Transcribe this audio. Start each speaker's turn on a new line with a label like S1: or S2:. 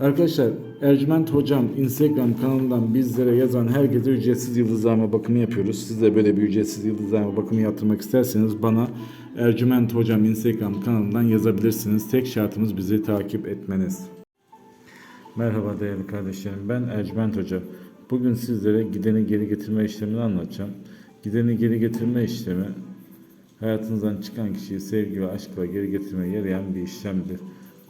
S1: Arkadaşlar Ercüment Hocam Instagram kanalından bizlere yazan herkese ücretsiz yıldızlama bakımı yapıyoruz. Siz de böyle bir ücretsiz yıldızlama bakımı yaptırmak isterseniz bana Ercüment Hocam Instagram kanalından yazabilirsiniz. Tek şartımız bizi takip etmeniz. Merhaba değerli kardeşlerim ben Ercüment Hoca. Bugün sizlere gideni geri getirme işlemini anlatacağım. Gideni geri getirme işlemi hayatınızdan çıkan kişiyi sevgi ve aşkla geri getirmeye yarayan bir işlemdir.